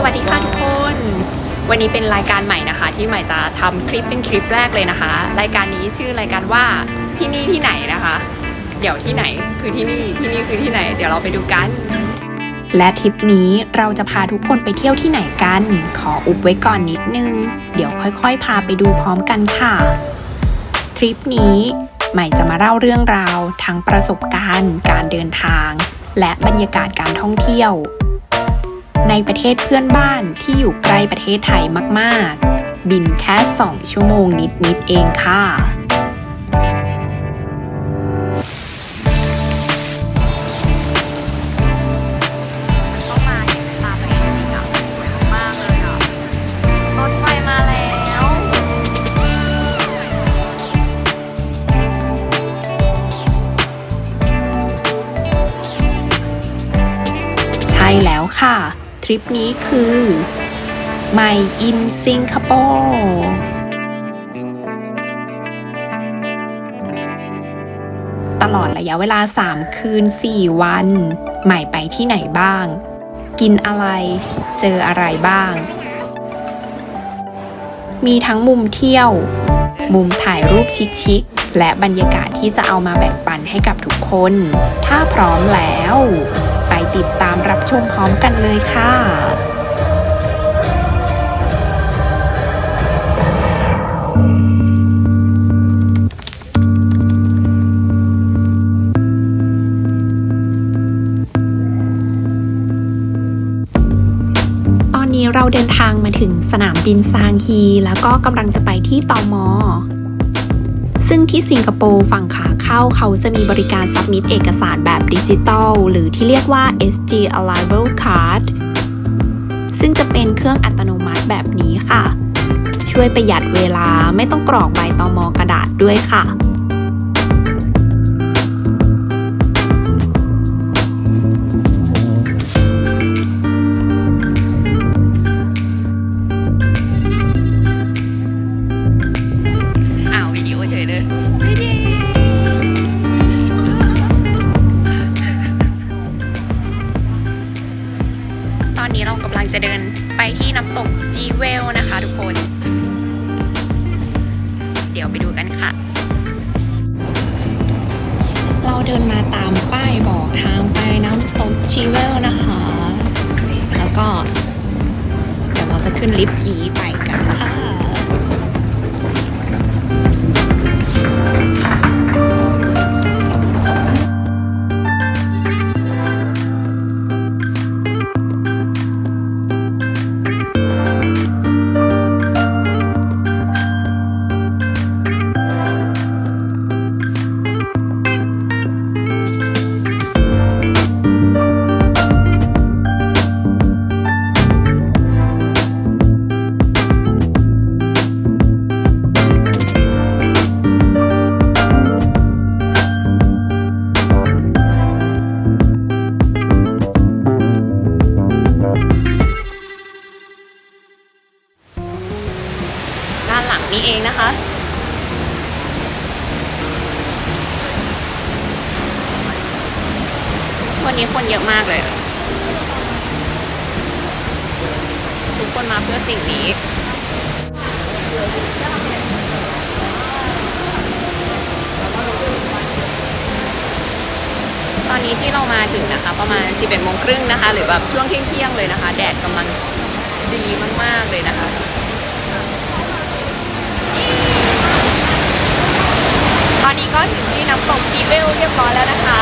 สวัสดีค่ะทุกคน วันนี้เป็นรายการใหม่นะคะ ที่ใหม่จะทำคลิปเป็นคลิปแรกเลยนะคะ รายการนี้ชื่อรายการว่าที่นี่ที่ไหนนะคะ เดี๋ยวที่ไหนคือที่นี่ที่นี่คือที่ไหน เดี๋ยวเราไปดูกัน และทริปนี้เราจะพาทุกคนไปเที่ยวที่ไหนกัน ขออุบไว้ก่อนนิดนึง เดี๋ยวค่อยๆ พาไปดูพร้อมกันค่ะทริปนี้ใหม่จะมาเล่าเรื่องราวทั้งประสบการณ์ การเดินทาง และบรรยากาศการท่องเที่ยว ในประเทศเพื่อนบ้านที่อยู่ใกล้ประเทศไทยมาก ๆ บินแค่ 2 ชั่วโมงนิด ๆ เองค่ะ ริปนี้คือไมอินสิงคโปร์ตลอดระยะเวลา 3 คืน 4 วัน ใหม่ไปที่ไหนบ้าง กินอะไร เจออะไรบ้าง มีทั้งมุมเที่ยว มุมถ่ายรูปชิคๆและบรรยากาศที่จะเอามาแบ่งปันให้กับทุกคน ถ้าพร้อมแล้ว ติดตามรับชมพร้อมกันเลยค่ะตอนนี้เราเดินทางมาถึงสนามบินซางฮี แล้วก็กำลังจะไปที่ตอมอ ซึ่งที่สิงคโปร์ฝั่งขาเข้าเขาจะมีบริการสับมิทเอกสารแบบดิจิตอลหรือที่เรียกว่า SG Arrival Card ซึ่งจะเป็นเครื่องอัตโนมัติแบบนี้ค่ะ ช่วยประหยัดเวลาไม่ต้องกรอกใบตอมอกระดาษด้วยค่ะ ดี๋ยวไปดูกันค่ะ เราเดินมาตามป้ายบอกทางไปน้ำตกชีเวลนะคะ แล้วก็ เดี๋ยวเราจะขึ้นลิฟต์นี้ไป อนนี้ที่เรามาถึงนะคะ ประมาณ 11โมงครึ่งนะคะ หรือแบบช่วงเที่ยงๆเลยนะคะ แดดกำลังดีมากๆเลยนะคะตอนนี้ก็ถึงที่น้ำตกจีเวลเรียบร้อยแล้วนะคะ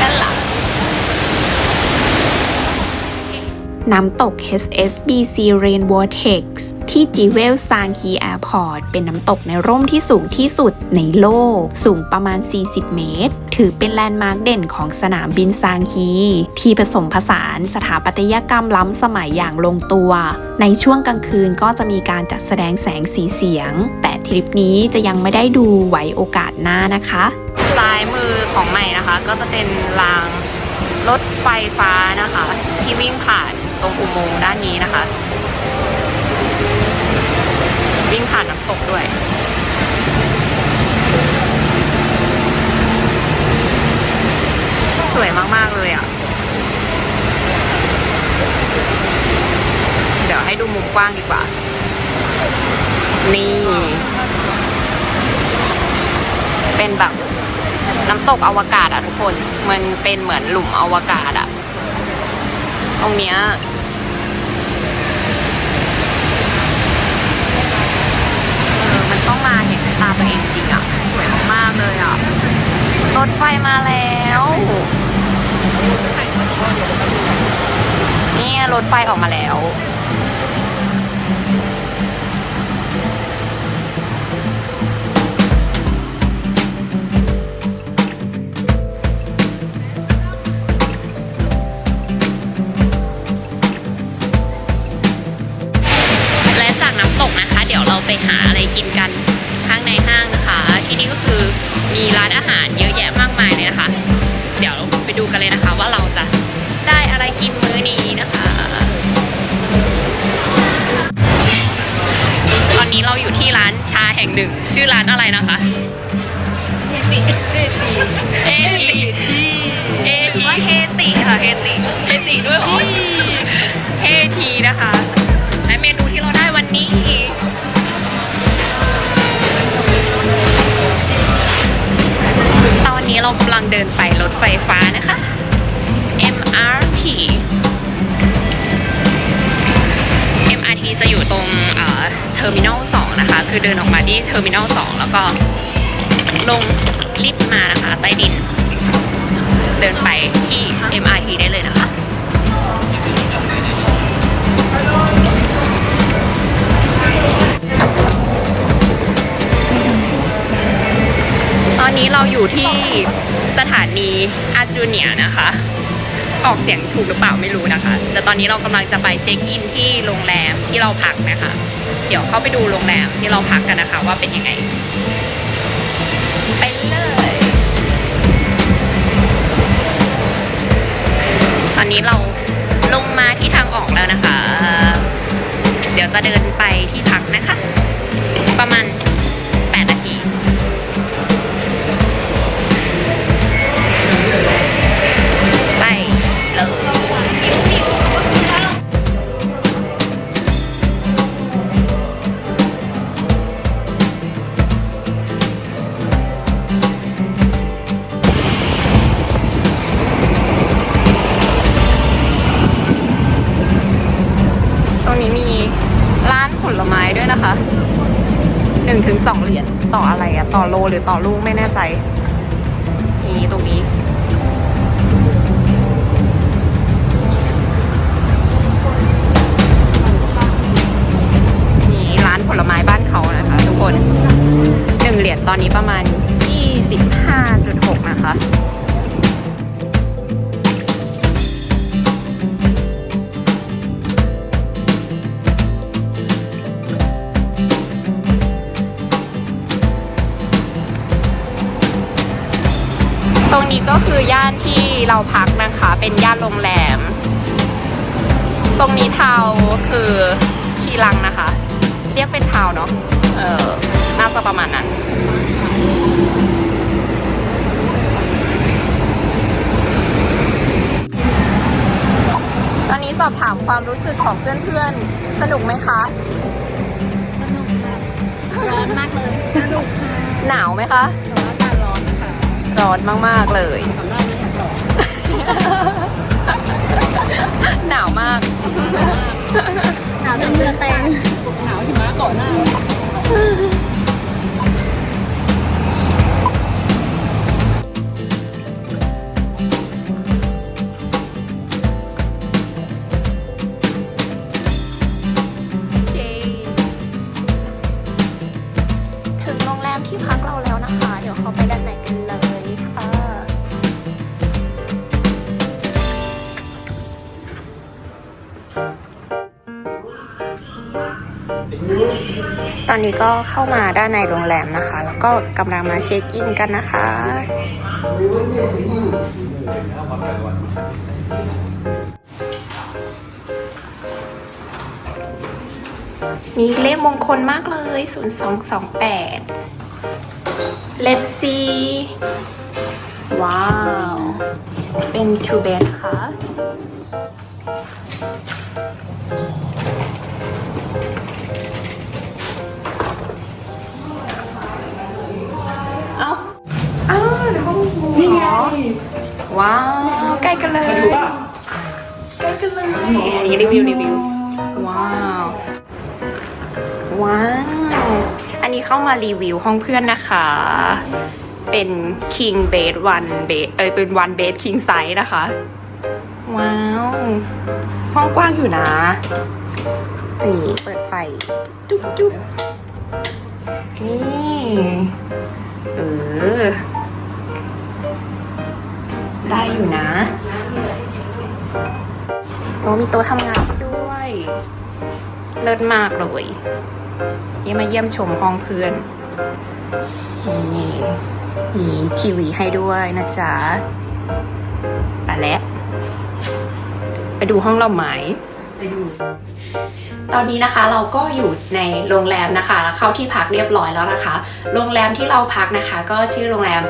ด้านหลังน้ำตก HSBC Rain Vortex ที่จีเวลซางฮีแอร์พอร์ตเป็นน้ำตกในร่มที่สูงที่สุดในโลก สูงประมาณ 40 เมตร ถือเป็นแลนด์มาร์คเด่นของสนามบินซางฮี ที่ผสมผสานสถาปัตยกรรมล้ำสมัยอย่างลงตัว ในช่วงกลางคืนก็จะมีการจัดแสดงแสงสีเสียง แต่ทริปนี้จะยังไม่ได้ดูไว้โอกาสหน้านะคะซ้ายมือของใหม่นะคะ ก็จะเป็นรางรถไฟฟ้านะคะ ที่วิ่งผ่านตรงอุโมงค์ด้านนี้นะคะ วิ่งผ่านน้ำตกด้วยสวยมาก ๆ เลยอะ เดี๋ยวให้ดูมุมกว้างดีกว่า นี่ เป็นแบบน้ำตกอวกาศอะทุกคน มันเป็นเหมือนหลุมอวกาศอะ ตรงเนี้ยเออมันต้องมาเห็นด้วย ตาตัวเองจริงอะ สวยมากๆเลยอะ รถไฟมาแล้ว เนี่ยรถไฟออกมาแล้ว และจากน้ำตกนะคะ เดี๋ยวเราไปหาอะไรกินกัน ข้างในห้างนะคะ ที่นี่ก็คือมีร้านอาหารเยอะแยะมากมายเลยนะคะ เดี๋ยวไปดูกันเลยนะคะว่าเราจะได้อะไรกินมื้อนี้นะคะ ตอนนี้เราอยู่ที่ร้านชาแห่งหนึ่ง ชื่อร้านอะไรนะคะเอทีเอทีเอทีเฮติค่ะเฮติเอทีด้วยเหรอเอทีนะคะ และเมนูที่เราได้วันนี้ นี้เรากำลังเดินไปรถไฟฟ้านะคะ MRT MRT จะอยู่ตรงเทอร์มินอล2นะคะ คือเดินออกมาที่เทอร์มินอล2แล้วก็ลงลิฟต์มานะคะ ใต้ดิน เดินไปที่ MRT ได้เลยนะคะ ตอนนี้เราอยู่ที่สถานีอาจูเนียนะคะ ออกเสียงถูกหรือเปล่าไม่รู้นะคะ แต่ตอนนี้เรากำลังจะไปเช็คอินที่โรงแรมที่เราพักนะคะ เดี๋ยวเข้าไปดูโรงแรมที่เราพักกันนะคะ ว่าเป็นยังไง ไปเลยตอนนี้เราลงมาที่ทางออกแล้วนะคะ เดี๋ยวจะเดินไปที่พักนะคะ ประมาณ 1-2 เหรียญต่ออะไรอะต่อโลหรือต่อลูกไม่แน่ใจนี่ตรงนี้ พักนะคะ เป็นย่านโรงแรม ตรงนี้เทาคือคีรังนะคะ เรียกเป็นเทาเนาะเออน่าจะประมาณนั้น ตอนนี้สอบถามความรู้สึกของเพื่อนๆ สนุกไหมคะ สนุกค่ะร้อนมากเลย สนุกค่ะ หนาวไหมคะ แต่ว่าอากาศร้อนค่ะ ร้อนมากๆเลยก่อนหน้านี้อยากต่อ หนาวมาก หนาวจนเสื้อแตงหนาวหิมะก่อนหน้า นี้ก็เข้ามาด้านในโรงแรมนะคะ แล้วก็กำลังมาเช็คอินกันนะคะ มีเลขมงคลมากเลย 0228 Let's see ว้าว เป็น two bed ค่ะ ว้าว ใกล้กันเลย ใกล้กันเลย อันนี้รีวิวรีวิว ว้าว ว้าว อันนี้เข้ามารีวิวห้องเพื่อนนะคะ เป็น king bed one bed เอยเป็น one bed king size นะคะ ว้าว ห้องกว้างอยู่นะนี่เปิดไฟ จุ๊บจุ๊บนี่ เออ ได้อยู่นะโอ้มีโต๊ะทำงานด้วย เลิศมากเลยนี่มาเยี่ยมชมห้องเพื่อน นี่ มีทีวีให้ด้วยนะจ๊ะไปแล้วไปดูห้องเราไหมไปดูตอนนี้นะคะเราก็อยู่ในโรงแรมนะคะแล้วเข้าที่พักเรียบร้อยแล้วนะคะ โรงแรมที่เราพักนะคะ ก็ชื่อโรงแรม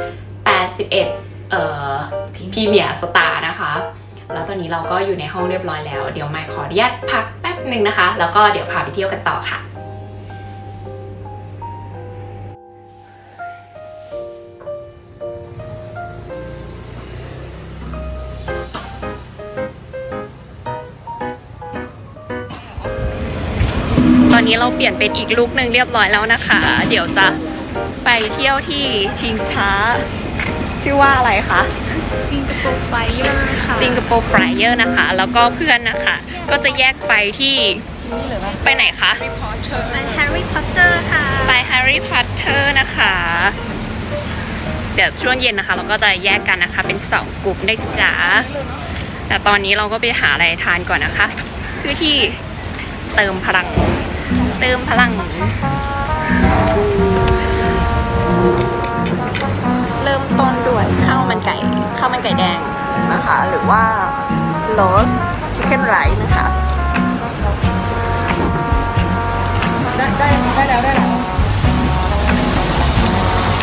81 เอ่อพีเมียสตาร์นะคะ แล้วตอนนี้เราก็อยู่ในห้องเรียบร้อยแล้ว เดี๋ยวไมค์ขออนุญาตพักแป๊บหนึ่งนะคะ แล้วก็เดี๋ยวพาไปเที่ยวกันต่อค่ะตอนนี้เราเปลี่ยนเป็นอีกลุกหนึ่งเรียบร้อยแล้วนะคะ เดี๋ยวจะไปเที่ยวที่ชิงช้า ชื่อว่าอะไรคะ สิงคโปร์ไฟเออร์ค่ะสิงคโปร์ฟรายเออร์นะคะ แล้วก็เพื่อนนะคะ ก็จะแยกไปที่ไปไหนคะ ไปแฮร์รี่พอตเตอร์ค่ะไปแฮร์รี่พอตเตอร์นะคะ เดี๋ยวช่วงเย็นนะคะ เราก็จะแยกกันนะคะเป็นสองกลุ่มได้จ้าแต่ตอนนี้เราก็ไปหาอะไรทานก่อนนะคะ เพื่อที่เติมพลัง เติมพลัง ต้นด้วยข้าวมันไก่ข้าวมันไก่แดงนะคะ หรือว่าโรสชิคเก้นไรนะคะได้ได้ได้แล้วได้แล้ว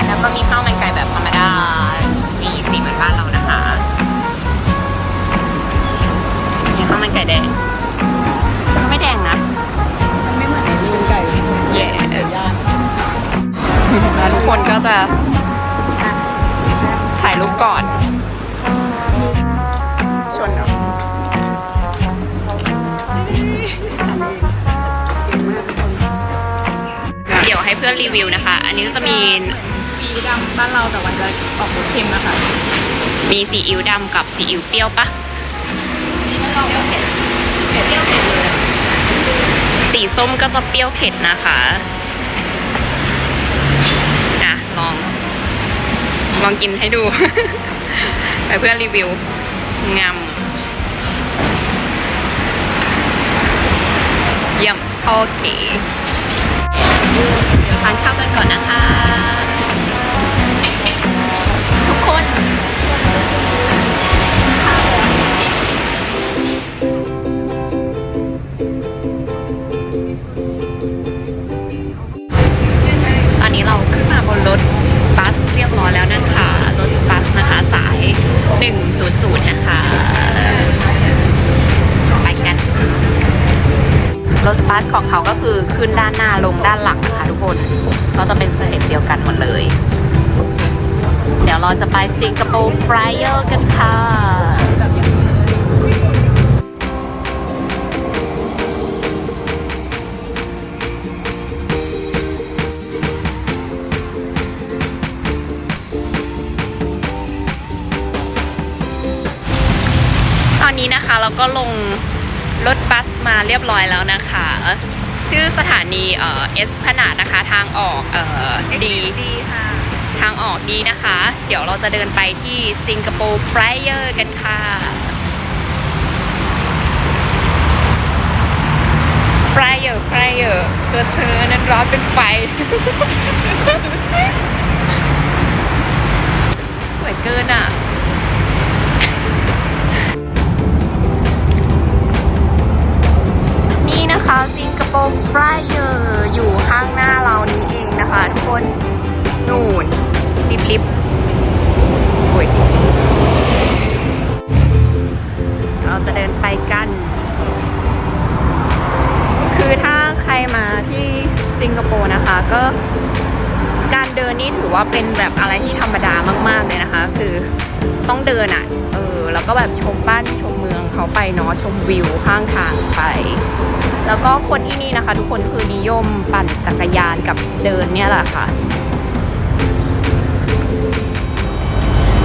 แล้วก็มีข้าวมันไก่แบบธรรมดาสีสีเหมือนบ้านเรานะคะมีข้าวมันไก่แดงไม่แดงนะมันไม่เหมือนกินไก่ yes ย่างแล้วทุกคนก็จะ ถ่ายรูปก่อนชนเนาะเดี๋ยวให้เพื่อนรีวิวนะคะ อันนี้ก็จะมีซีอิ๊วดำบ้านเราแต่มันจะออกรสเค็มนะคะมีซีอิ๊วดำกับซีอิ๊วเปรี้ยวปะนี่ก็เราเปรี้ยวเผ็ดเผ็ดเปรี้ยวเผ็ดเลยสีส้มก็จะเปรี้ยวเผ็ดนะคะอะลอง ลองกินให้ดู ไปเพื่อนรีวิวงามเยี่ยมโอเคทานข้าวกันก่อนนะคะ ร้อยแล้วนะคะรถบัสนะคะสาย 100 นะคะไปกันรถบัสของเขาก็คือขึ้นด้านหน้าลงด้านหลังนะคะทุกคนก็จะเป็นสเต็ปเดียวกันหมดเลย เดี๋ยวเราจะไปสิงคโปร์ฟรายเออร์กันค่ะ เราก็ลงรถบัสมาเรียบร้อยแล้วนะคะ ชื่อสถานีเอ่อเอสพนาดนะคะทางออกเอ่อดีดีค่ะทางออกดีนะคะ เดี๋ยวเราจะเดินไปที่สิงคโปร์ฟรายเออร์กันค่ะฟรายเออร์ฟรายเออร์ตัวเธอนั้นร้อนเป็นไฟ สวยเกินอะ นี่นะคะสิงคโปร์ฟรายเออร์อยู่ข้างหน้าเรานี้เองนะคะ ทุกคนนู่นลิบลิบโอ้ยเราจะเดินไปกัน คือถ้าใครมาที่สิงคโปร์นะคะก็การเดินนี่ถือว่าเป็นแบบอะไรที่ธรรมดามากๆเลยนะคะ คือต้องเดินอะ่ะเออแล้วก็แบบชมบ้านชมเมืองเขาไปเนาะชมวิวข้างทางไป แล้วก็คนที่นี่นะคะ ทุกคนคือนิยมปั่นจักรยานกับเดินเนี่ยแหละค่ะ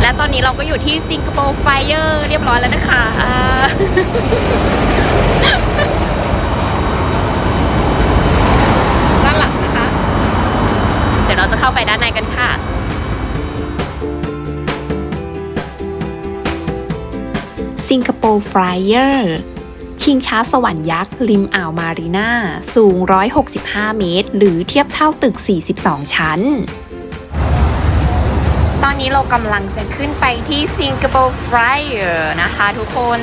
และตอนนี้เราก็อยู่ที่สิงคโปร์ไฟเออร์เรียบร้อยแล้วนะคะด้านหลังนะคะ เดี๋ยวเราจะเข้าไปด้านในกันค่ะสิงคโปร์ไฟเออร์ ชิงช้าสวรรค์ยักษ์ริมอ่าวมารีนาสูง 165 เมตร หรือเทียบเท่าตึก 42 ชั้น ตอนนี้เรากำลังจะขึ้นไปที่สิงคโปร์ไฟเออร์นะคะทุกคน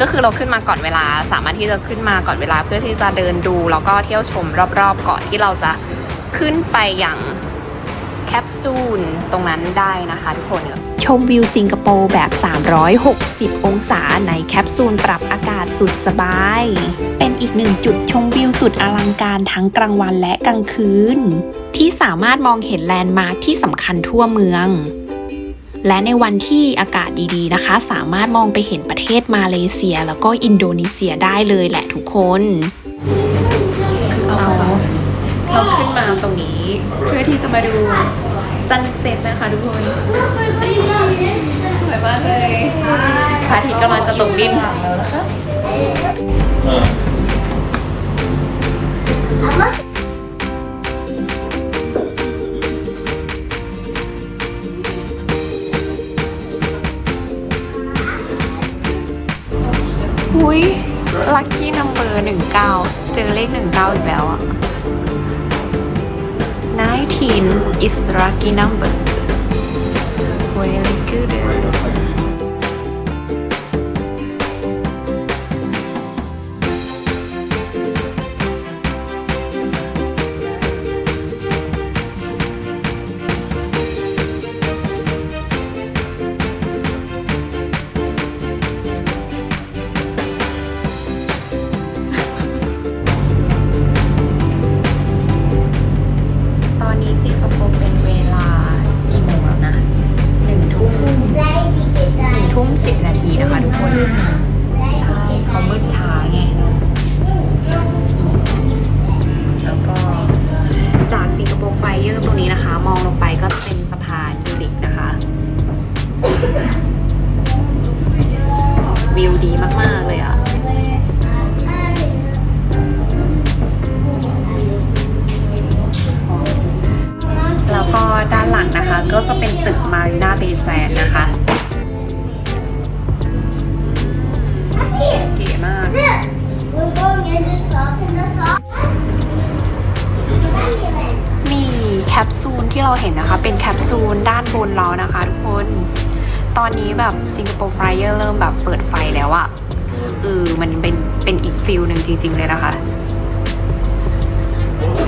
ก็คือเราขึ้นมาก่อนเวลา สามารถที่จะขึ้นมาก่อนเวลาเพื่อที่จะเดินดู แล้วก็เที่ยวชมรอบๆก่อนที่เราจะขึ้นไปอย่างแคปซูลตรงนั้นได้นะคะทุกคน ชมวิวสิงคโปร์แบบ 360 องศาในแคปซูลปรับอากาศสุดสบาย เป็นอีกหนึ่งจุดชมวิวสุดอลังการทั้งกลางวันและกลางคืน ที่สามารถมองเห็นแลนด์มาร์คที่สำคัญทั่วเมือง และในวันที่อากาศดีๆนะคะ สามารถมองไปเห็นประเทศมาเลเซีย แล้วก็อินโดนีเซียได้เลยแหละทุกคนเราเราขึ้นมาตรงนี้ เพื่อที่จะมาดูซันเซ็ตนะคะทุกคน วยมากเลยพระอาทิตย์กำลังจะตกดินหุยลัคกี้นัมเบอร์หนึ่งเก้าเจอเลขหนึ่งเก้าอีกแล้วอะ19 is lucky number very good ซูลที่เราเห็นนะคะ เป็นแคปซูลด้านบนเรานะคะทุกคน ตอนนี้แบบสิงคโปร์ไฟเออร์เริ่มแบบเปิดไฟแล้วอะเออมันเป็นเป็นอีกฟิลหนึ่งจริง ๆ เลยนะคะ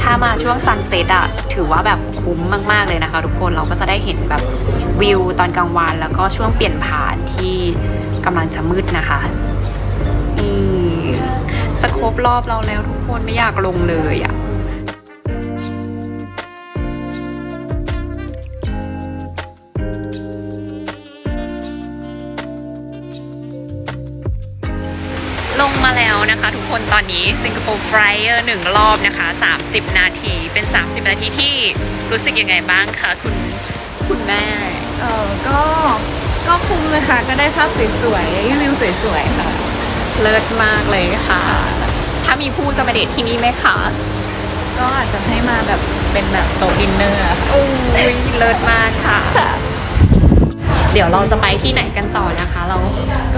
ถ้ามาช่วงซันเซ็ตอะถือว่าแบบคุ้มมาก ๆ เลยนะคะ ทุกคนเราก็จะได้เห็นแบบวิวตอนกลางวันแล้วก็ช่วงเปลี่ยนผ่านที่กำลังจะมืดนะคะนี่จะครบรอบเราแล้วทุกคนไม่อยากลงเลยอะ นะคะ ทุกคนตอนนี้สิงคโปร์ไฟเออร์หนึ่งรอบนะคะ 30 นาทีเป็น 30 นาทีที่รู้สึกยังไงบ้างคะคุณคุณแม่ เออก็ก็คุ้มเลยค่ะ ก็ได้ภาพสวยๆ วิวสวยๆ ค่ะ เลิศมากเลยค่ะ ถ้ามีผู้จะมาเดทที่นี่ไหมคะ ก็อาจจะให้มาแบบเป็นแบบโต๊ะดินเนอร์อะค่ะอุ้ยเลิศมากค่ะ เดี๋ยวเราจะไปที่ไหนกันต่อนะคะ เรา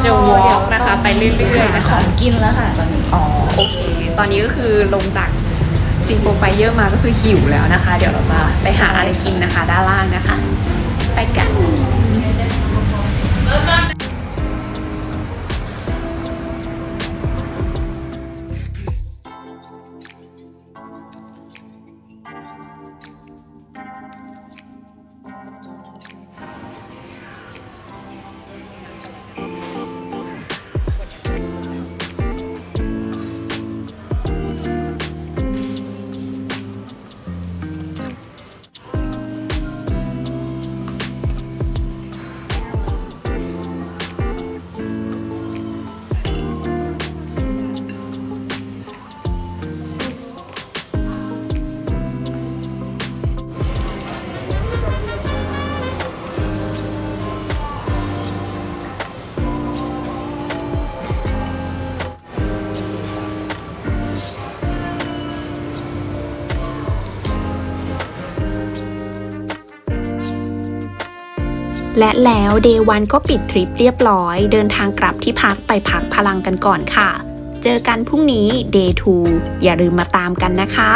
จะวอล์กนะคะไปเรื่อยๆนะขคะองกินแล้วค่ะตอนนี้อ๋อโอเค ตอนนี้ก็คือลงจากซิงโปรไฟเยอร์มาก็คือหิวแล้วนะคะ เดี๋ยวเราจะไปหาอะไรกินนะคะ ด้านล่างนะคะ ไปกัน และแล้วเดวันก็ปิดทริปเรียบร้อย เดินทางกลับที่พักไปพักพลังกันก่อนค่ะ เจอกันพรุ่งนี้ Day 2อย่าลืมมาตามกันนะคะ